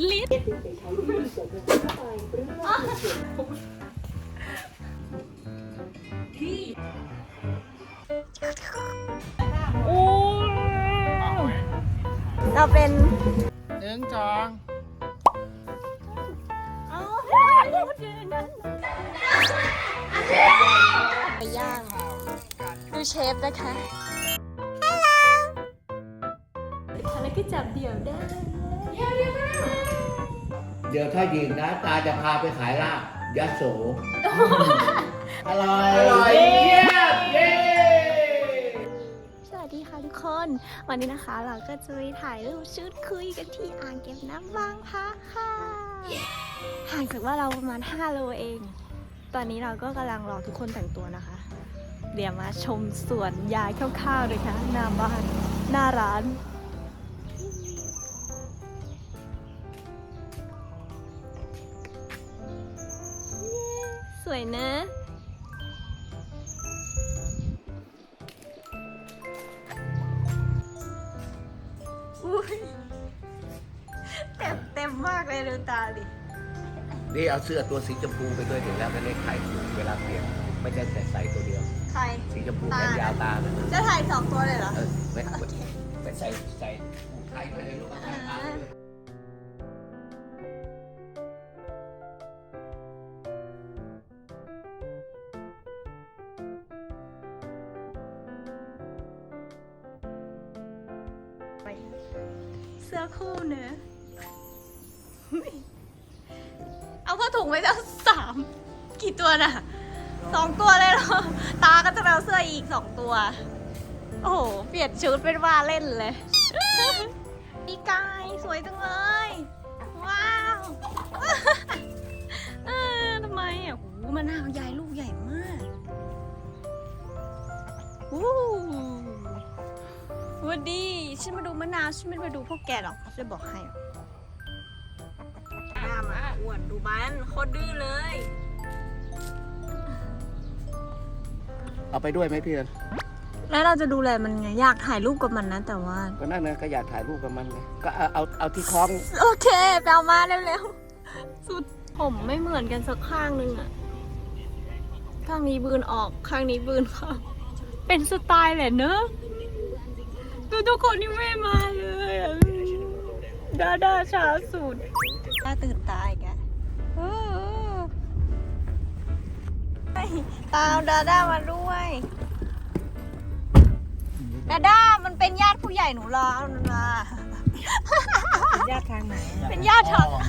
หมดลิ้นโอ้เราเป็นหนึ่งจองเอาไปย่างดูเชฟนะคะฮัลโหลแล้วก็จับเดี่ยวได้ เดี๋ยวถ้ายิงนะ ตาจะพาไปขายลาบยะโสอร่อยอร่อยเยี่ยมเย้สวัสดีค่ะทุกคน วันนี้นะคะเราก็จะไปถ่ายรูปชุดคุยกันที่อ่างเก็บน้ำบางพระค่ะ ห่างจากว่าเราประมาณ 5 โลเอง ตอนนี้เราก็กำลังรอทุกคนแต่งตัวนะคะ เดี๋ยวมาชมสวนยายคร่าวๆเลยค่ะหน้าบ้านหน้าร้าน วยนะ อุ้ยเต็มเต็มมากเลยดูตาดิ นี่เอาเสื้อตัวสีชมพูไปด้วยถึงแล้วก็ได้ไข่เวลาเปลี่ยนไม่ใช่ใส่ใส่ตัวเดียว ใคร สีชมพูตาแขนยาวตานะจะถ่ายสองตัวเลยเหรอ เออไม่ไม่ไม่ใส่ใส่ไข่ไปเลยลูกเอาไข่ตา เอาผ้าถุงไว้แล้วสามกี่ตัวน่ะสองตัวเลยเหรอ ตาก็จะไปเอาเสื้ออีกสองตัว โอ้โห เปลี่ยนชุดเป็นว่าเล่นเลยพี่กายสวยจังเลย ว้าวทำไมอะโหมะนาวใหญ่ลูกใหญ่มากวู้วันดีฉันมาดูมะนาวฉันไม่มาดูพวกแกหรอกจะบอกให้ อ้วนดูบ้านโคตรดื้อเลย เอาไปด้วยไหมพี่เอิญแล้วเราจะดูแลมันไงอยากถ่ายรูปกับมันนะ แต่ว่า ก็นั่นนะก็อยากถ่ายรูปกับมันไงก็เอาเอาเอาที่คล้องโอเคไปเอามาเร็วๆสุดผมไม่เหมือนกันสักข้างนึงอะข้างนี้บืนออกข้างนี้บืนเข้าเป็นสไตล์แหละเนอะดูทุกคนยังไม่มาเลยอะดาดาช้าสุดดาตื่นตายแก ตามดาด้ามาด้วยดาด้ามันเป็นญาติผู้ใหญ่หนูรอเอามันมาญาติทางไหนเป็นญาติทางโน่น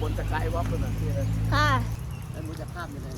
บนสกายวอล์กเลยนะพี่เอิญค่ะแล้วมึงจะข้ามยังไง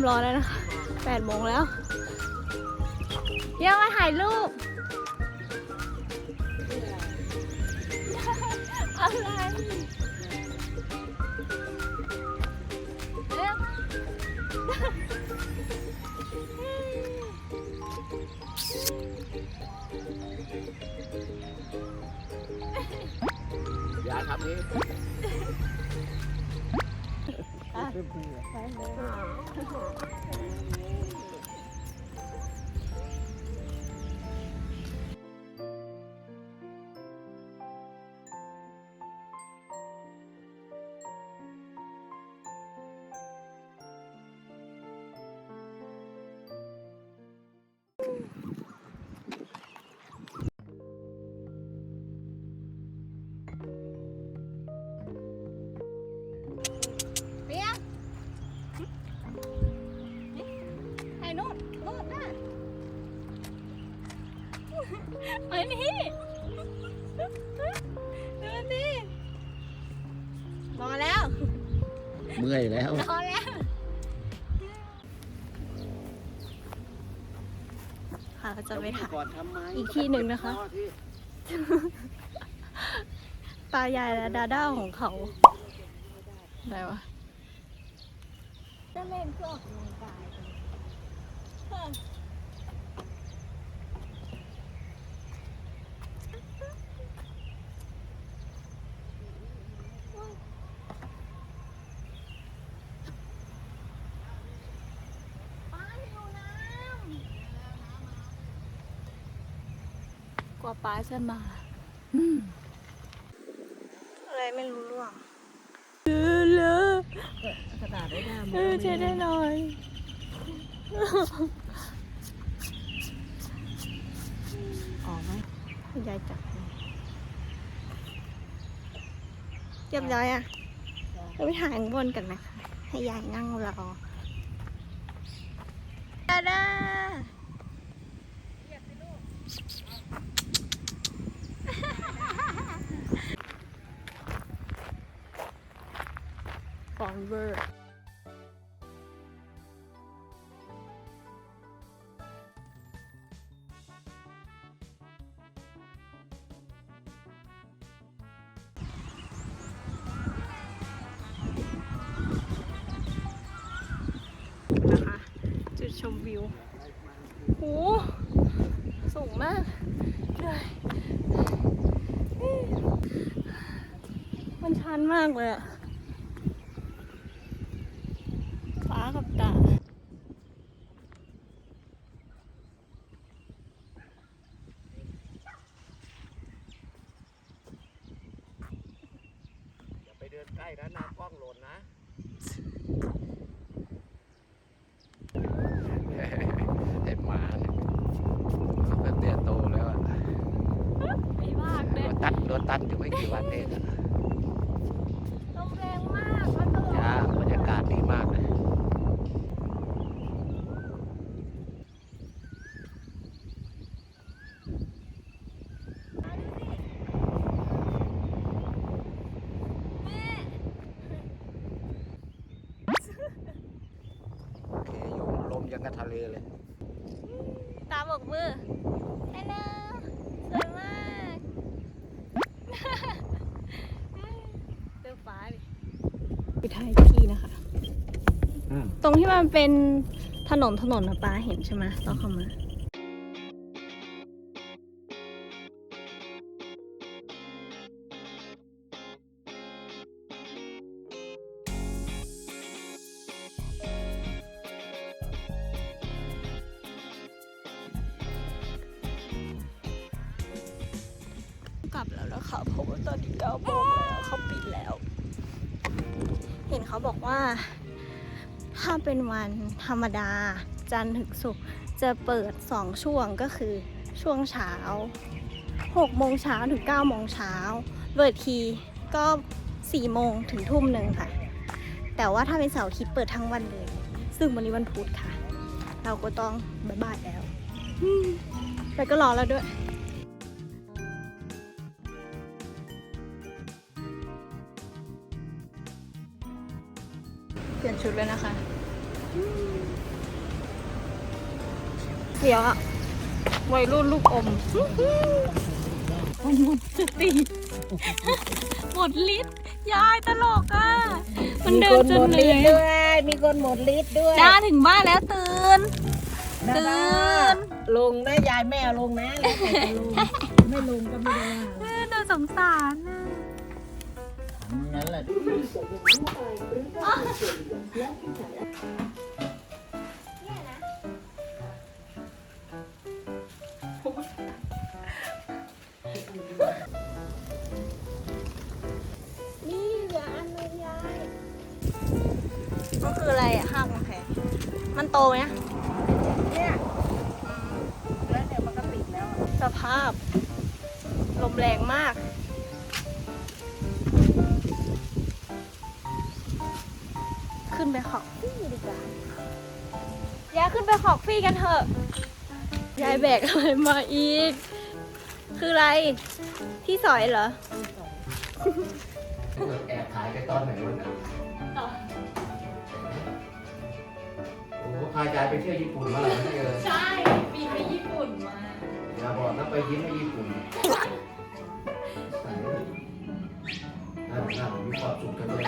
มร้อนแล้วนะคะแปดโมงแล้วยังมาถ่ายรูป อะไรเร็ว เมื่อยแล้วรอแล้วค่ะเราจะไปถ่ายก่อนทำไมอีกที่หนึ่งนะคะ ตายายและดาด้าของเขาอะไรวะ จะเล่นเพื่อออกกำลังกายกันป้าหิวน้ำ กว่าป้าจะมาอะไรไม่รู้เรื่องเออเลอะกระดาษได้ด้ามเออเช็ดได้หน่อยออกไหมยายจับเรียบร้อยอะเราไปถ่ายข้างบนกันนะคะให้ยายนั่งรอดาดาฟ อนเวอร์ นะคะ จุดชมวิวโหสูงมากเหนื่อยมันชันมากเลยอะฟ้ากับตา อย่าไปเดิน ใกล้นะน้ากล้องหล่นนะเห็นหมาเนี่ยเป็นเตี้ยโตแล้วอะไม่มากโดเลยนตัดโดนตัดอยู่ไม่กี่วันเองอะ ลมแรงมากแล้วก็ จ้าบรรยากาศดีมากเลย โอเคอยู่ลมยังกับทะเลเลย ตา มบอกมือฮัลโหลสวยมากเตือฟ้าดิไปถ่ายที่นะคะ ตรงที่มันเป็นถนนถนนนะป้าเห็นใช่ไหมตอนเข้ามา ธรรมดา จันทร์ถึงศุกร์จะเปิด 2 ช่วงก็คือช่วงเช้า6โมงเช้าถึง9โมงเช้าเปิดทีก็4โมงถึงทุ่มหนึ่งค่ะ แต่ว่าถ้าเป็นเสาร์อาทิตย์เปิดทั้งวันเลย ซึ่งวันนี้วันพุธค่ะ เราก็ต้องบายบายแล้วอืมแต่ก็รอแล้วด้วยเปลี่ยนชุดเลยนะคะ เดี๋ยวอะวัยรุ่นลูกอมหมดสติหมดฤทธิ์ยายตลกอะ มันเดินจนเหนื่อยด้วย มีคนหมดฤทธิ์ด้วยจ้าถึงบ้านแล้วตื่น ตื่น ลงนะยายแม่เอาลงนะแล้วแต่จะลงไม่ลงก็ไม่ได้ว่าเออน่าสงสารน่ะงั้นแหละ มันคืออะไรอะห้างกำแพงมันโตไหมอะเนี่ยแล้วเดี๋ยวมันก็ติดแล้วอะสภาพ ลมแรงมาก ขึ้นไปขอกฟี่ดีกว่ายายขึ้นไปขอกฟี่กันเถอะยายแบกอะไรมาอีก คืออะไร ที่สอยเหรอ แอบขายกันตอนไหนวันนั้นโอ้โหพายายไปเที่ยวญี่ปุ่นมาเหรอไม่เจอใช่บินไปญี่ปุ่นมาอย่าบอกนะไปยิ้มให้ญี่ปุ่นน่าน่ามีความสุขกันเลย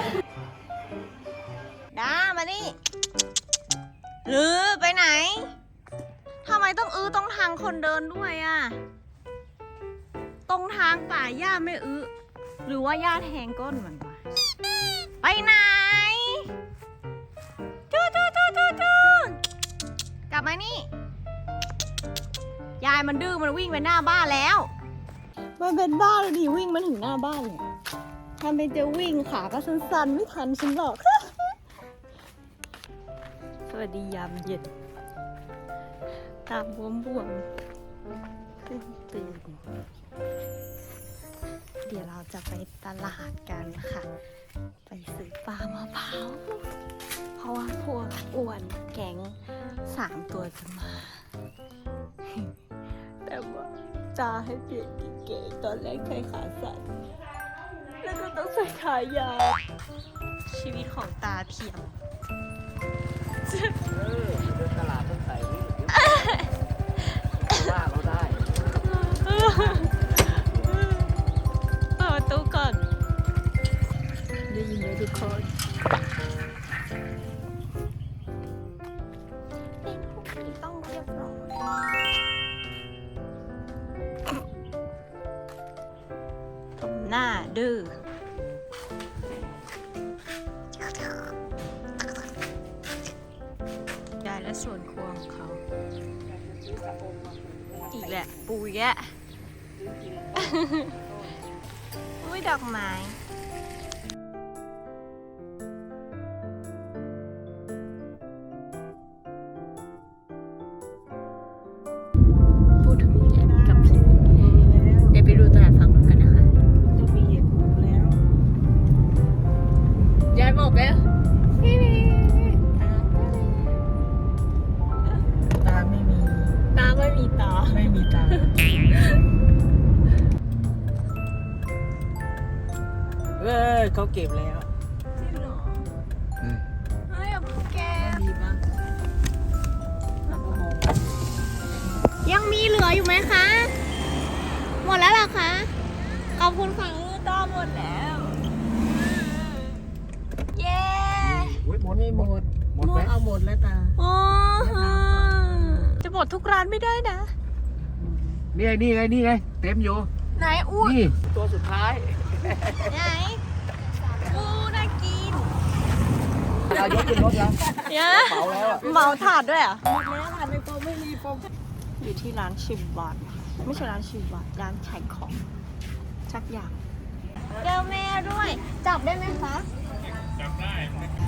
ด้ามานี่หรือไปไหนทำไมต้องอื้อตรงทางคนเดินด้วยอะตรงทางป่าหญ้าไม่อื้อหรือว่าหญ้าแทงก้นมันวะไปไหน มันดื้อมันวิ่งไปหน้าบ้านแล้ว มันเป็นบ้านเลยดิวิ่งมาถึงหน้าบ้านเลยทำเป็นจะวิ่งขาก็สั้นๆไม่ทันฉันหรอก สวัสดียามเย็น ตามบวมบวมขึ้นตื่นเดี๋ยวเราจะไปตลาดกันค่ะ ไปซื้อปลามะพร้าวเพราะว่าพวกอ้วนแก๊งสามตัวจะมา แต่ว่าจะให้เปลี่ยนกางเก๋ตอนแรกใส่ขาสั้นแล้วก็ต้องใส่ขายาวชีวิตของตาเทียม ไม่หมดหมดไหมเอาหมดแล้วตาโอ้จะหมดทุกร้านไม่ได้นะ นี่ไงนี่ไงนี่ไงเต็มอยู่ ไหนอู้นี่ตัวสุดท้ายไหนอู้น่ากินเรายกขึ้นรถแล้วเยอะเมาแล้วอะเหมาถาดด้วยเหรอะหมดแล้วค่ะในโปรไม่มีโปรอยู่ที่ร้านชิมบาทไม่ใช่ร้านชิมบาทร้านขายของชักอย่างเจอแม่ด้วย จับได้ไหมคะ จับได้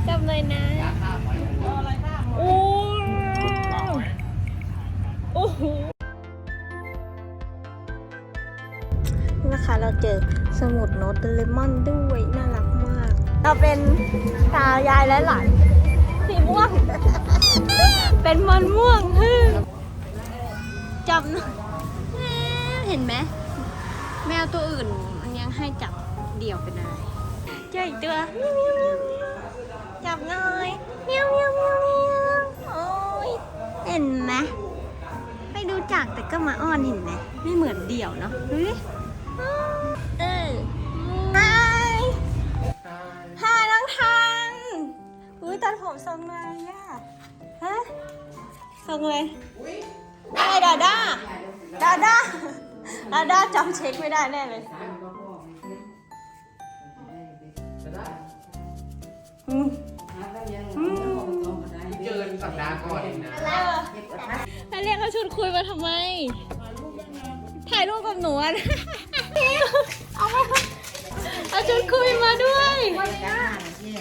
จับเลยนะโอ้โอ้โหนะคะเราเจอสมุดโน้ตเลมอนด้วยน่ารักมาก เราเป็นตายายและหลานสีม่วง เป็นมันม่วงจับหน่อเห็นไหมแมวตัวอื่นมันยังให้จับเดี่ยวเป็นอะไรเจออีกตัว จับหน่อยเมียวเมียวเมียวเมียวโอ้ยเห็นไหมไม่ดูจักแต่ก็มาอ้อนเห็นไหมไม่เหมือนเดี่ยวเนาะดูดิอ้าวเออไฮไฮน้องทันอุ้ยตัดผมทรงอะไรอะฮะทรงอะไรไอ้ดาด้าดาด้าดาด้าจำเช็คไม่ได้แน่เลยอืม เจอกันสัปดาห์ก่อนเองนะแล้วเรียกเขาชุดคุยมาทำไม ถ่ายรูปกับหนูอะเอามาเอาชุดคุยมาด้วย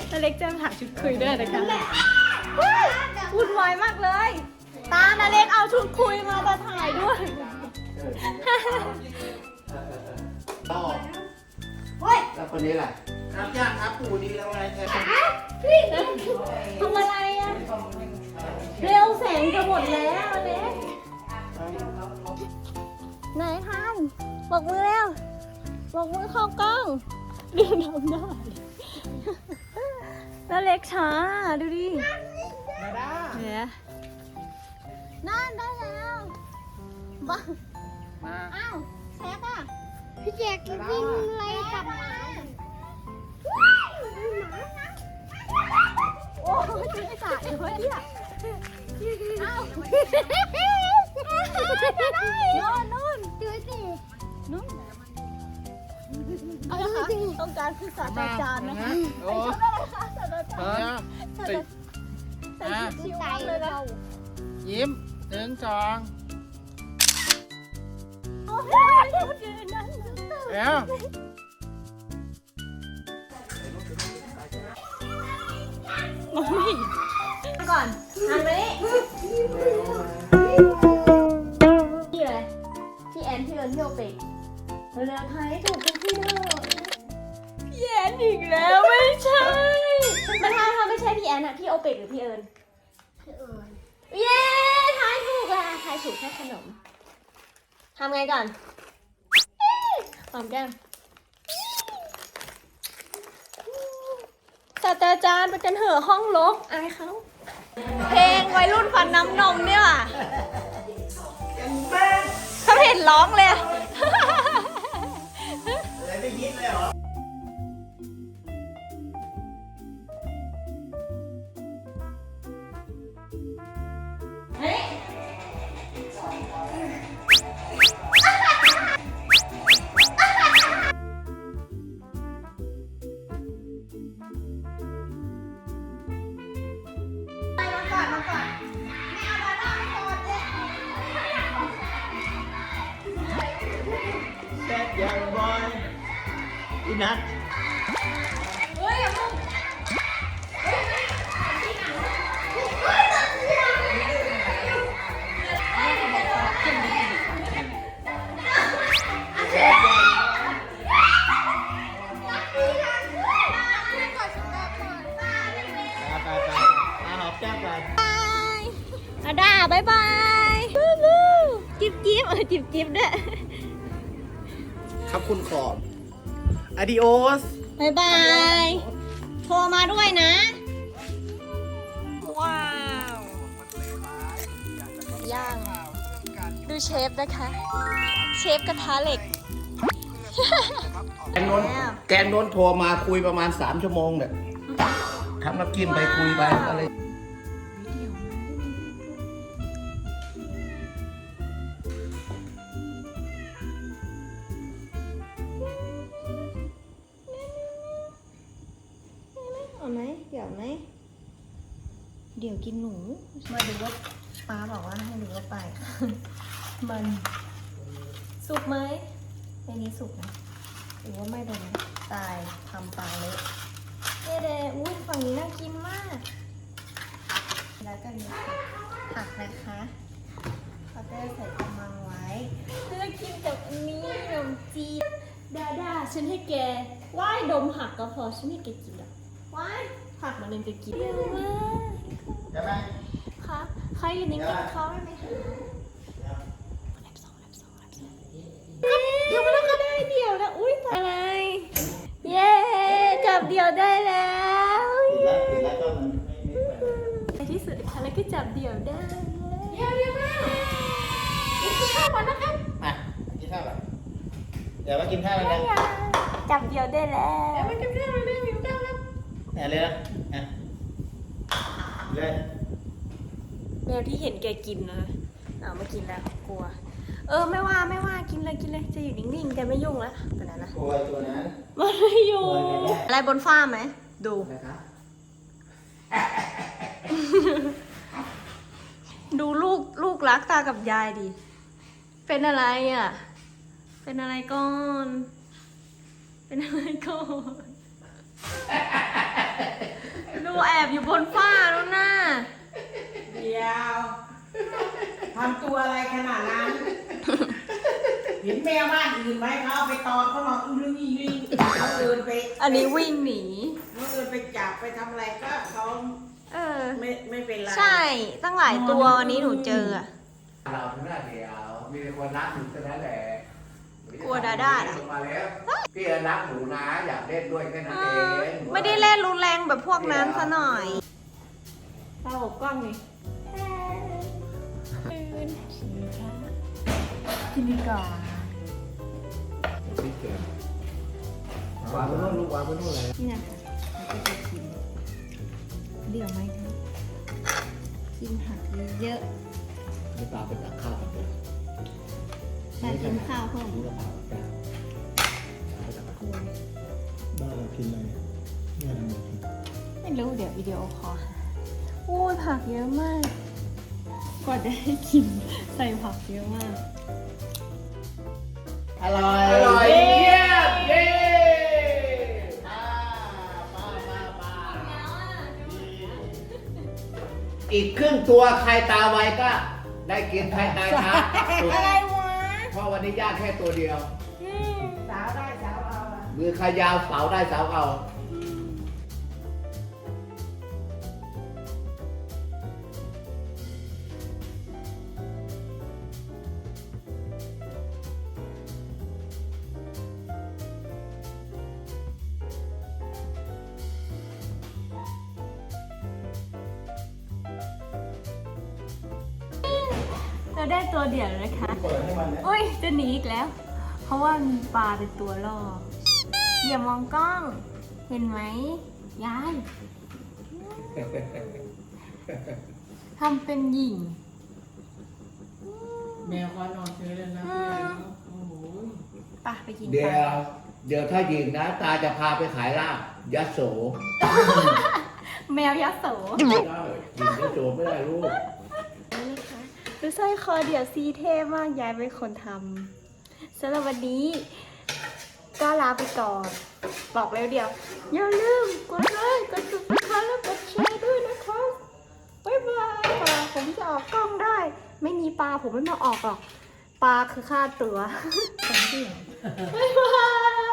แล้วเล็กจะถ่ายชุดคุยด้วยนะคะวุ่นวายมากเลย ตานาเล็กเอาชุดคุยมามาถ่ายด้วยต่อแล้วคนนี้แหละ ครับย่าครับปู่ดีแล้วอะไรเธอทำอะไรอะเร็วแสงจะหมดแล้วเล็กไหนทันบอกมือเร็วบอกมือเข้ากล้องดูทำได้แล้วเล็กช้าดูดิมาด้าเนี่ยนั่นได้แล้วบ้ามาอ้าวแซกอะพี่แจกจะวิ่งไล่กลับมา โอ้ยจะไม่สายเลยเนี่ยอ้าวนู่นนู่นดูสินู่นเอาละค่ะต้องการคือศาสตราจารย์นะคะโอ้ชุดอะไรคะศาสตราจารย์เออใส่ใส่ชุดชิวมากเลยนะยิ้มหนึ่งสองโอ้ยพูดยืนนั้นแล้ว มองไม่เห็นก่อนหันไปนี่พี่อะไรพี่แอนพี่เอิญพี่โอเปกเร็วๆทายให้ถูกกันพี่เถอะพี่แอนอีกแล้วไม่ใช่มันถ้าถ้าไม่ใช่พี่แอนอะพี่โอเปกหรือพี่เอิญเออเย้ทายถูกอะทายถูกแค่ขนมทำไงก่อนหอมแก้ม ศาสตราจารย์ไปกันเถอะห้องลกอายเขาเพลงวัยรุ่นฟันน้ำนมเนี่ยว่ะเขาเห็นร้องเลย บายบาย โทรมาด้วยนะ ว้าว ย่าง ดูเชฟนะคะ เชฟกระทะเหล็ก แกงโน้นแกงโน้นโทรมาคุยประมาณ 3 ชั่วโมงเนี่ยทำน้ำกินไปคุยไปอะไร ไหมเดี๋ยวไหม เดี๋ยวกินหนู มาดูว่าป้าบอกว่าให้ดูว่าไป มันสุกไหมในนี้สุกนะหรือว่าไม่เป็นไรตายทำปลาเละเด้เด้อุ้ยฝั่งนี้น่ากินมาก แล้วก็มีผักนะคะเขาจะใส่กระมังไว้เพื่อกินกับอันนี้ขนมจีนดาดาฉันให้แกว่ายดมผักก็พอฉันให้แกกินหรอกว่าย ผักมันเองจะกินเยอะมากใช่ไหมคะใครอยู่นิ่งๆเขาได้ไหมคะแลบสองแลบสองแลบสองเดี๋ยวมาแล้วก็ได้เดี่ยวแล้วอุ้ยอะไร เย้จับเดี่ยวได้แล้วแล้วแล้วก็มันไม่ไม่ไปในที่สุดค่ะแล้วก็จับเดี่ยวได้เดี๋ยวเดี๋ยวแม่กินข้าวก่อนนะคะมากินข้าวก่อนเดี๋ยวมากินข้าวกันนะจับเดี่ยวได้แล้วมันจะไม่ได้ไม่มีข้าวแล้วเนี่ยเลยนะ อะเลยแมวที่เห็นแกกินนะเอามากินแล้วกลัว เออไม่ว่าไม่ว่ากินเลยกินเลยจะอยู่นิ่งๆแกไม่ยุ่งแล้วเป็นนั้นนะโอ้ยตัวนั้นมันไม่ยุ่งอะไรบนฟ้าไหมดูนะครับดูลูกลูกรักตากับยายดิ เป็นอะไรอะ เป็นอะไรก่อน เป็นอะไรก่อนดู แอบอยู่บนฝ้าแล้วน่ะเดียวทำตัวอะไรขนาดนั้น เห็นแมวบ้านอื่นไหมเขาเอาไปตอนเขานอนอึ้งอึ้งอึ้งอึ้งเขาเดินไปอันนี้วิ่งหนี เขาเดินไปจับไปทำอะไรก็เขาเออ ไม่ไม่เป็นไรใช่ตั้งหลายตัววันนี้หนูเจออะเราทั้งนั้นเดียวมีแต่คนรักหนูแค่นั้นแหละ กลัวดาด้าเหรอ มาแล้วพี่รักหนูนะอยากเล่นด้วยแค่นั้นเองไม่ได้เล่นรุนแรงแบบพวกนั้นซะหน่อยตาอบกล้องนี่กินดีกว่าพี่เก่งวางบนนู้นลูกวางบนนู้นเลยนี่นะคะเดี๋ยวไหมคะกินผักเยอะนี่ปลาเป็นตักข้าวกันเลยๆ แต่กินข้าวเพิ่มก็ปลาจ้าปลาเป็นตักข้าบ้านเรากินอะไรแม่ทำอะไรกินไม่รู้เดี๋ยววิดีโอคอลโอ้ยผักเยอะมากกว่าจะได้กินใส่ผักเยอะมาก อร่อย อร่อยเยี่ยมเย้ป้าป้าป้าป้าอีกครึ่งตัวใครตาไวก็ได้กินใครตาช้าอะไรว เพราะวันนี้ย่างแค่ตัวเดียว สาวได้สาวเอาอะมือใครยาวเสาได้เสาเอาเรา เป็นตัวล่อ อย่ามองกล้อง เห็นไหมยายทำเป็นหญิง แมวเขานอนเฉยเลยนะอืมโอ้โหปะไปกินเดี๋ปยวลาเดี๋ยวถ้ายิงนะ ตาจะพาไปขายลาบยะโสแมวยะโสไม่ได้ยิงยะโสไม่ได้ลูกนี่นะคะดูสร้อยคอเดี่ยวซีเท่มากยายเป็นคนทำสำหรับวันนี้ ก็ลาไปก่อน บอกแล้วเดียว อย่าลืมกดไลค์กดติดตามและกดแชร์ด้วยนะคะบ๊ายบายปลาผมจะออกกล้องได้ ไม่มีปลาผมไม่มาออกหรอก ปลาคือค่าตัวบ๊ายบาย